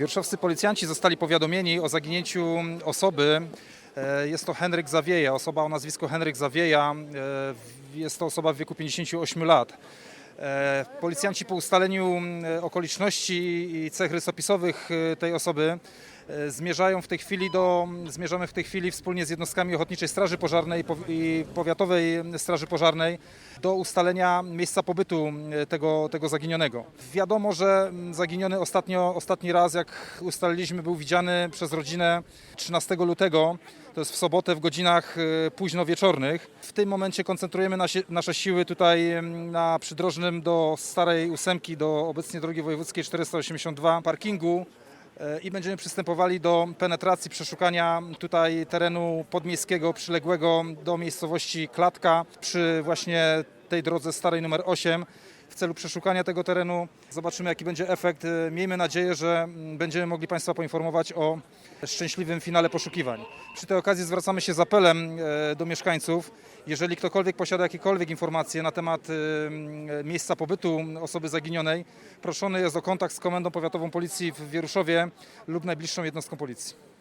Wierszowscy policjanci zostali powiadomieni o zaginięciu osoby. E, Jest to Henryk Zawieja, osoba o nazwisku Henryk Zawieja. E, Jest to osoba w wieku 58 lat. E, Policjanci po ustaleniu e, okoliczności i cech rysopisowych tej osoby zmierzają w tej chwili do, zmierzamy w tej chwili wspólnie z jednostkami Ochotniczej Straży Pożarnej i pow- i Powiatowej Straży Pożarnej do ustalenia miejsca pobytu e, tego, tego zaginionego. Wiadomo, że mm, zaginiony ostatnio, ostatni raz, jak ustaliliśmy, był widziany przez rodzinę 13 lutego. To jest w sobotę w godzinach e, późno wieczornych. W tym momencie koncentrujemy nasie, nasze siły tutaj em, na przydrożnym do Starej Ósemki, do obecnie drogi wojewódzkiej 482 parkingu e, i będziemy przystępowali do penetracji, przeszukania tutaj terenu podmiejskiego przyległego do miejscowości Klatka przy właśnie tej drodze starej numer 8 w celu przeszukania tego terenu. Zobaczymy jaki będzie efekt. E, Miejmy nadzieję, że mm, będziemy mogli Państwa poinformować o szczęśliwym finale poszukiwań. Przy tej okazji zwracamy się z apelem e, do mieszkańców. Jeżeli ktokolwiek posiada jakiekolwiek informacje na temat e, m, miejsca pobytu osoby zaginionej, proszony jest o kontakt z Komendą Powiatową Policji w Wieruszowie lub najbliższą jednostką policji.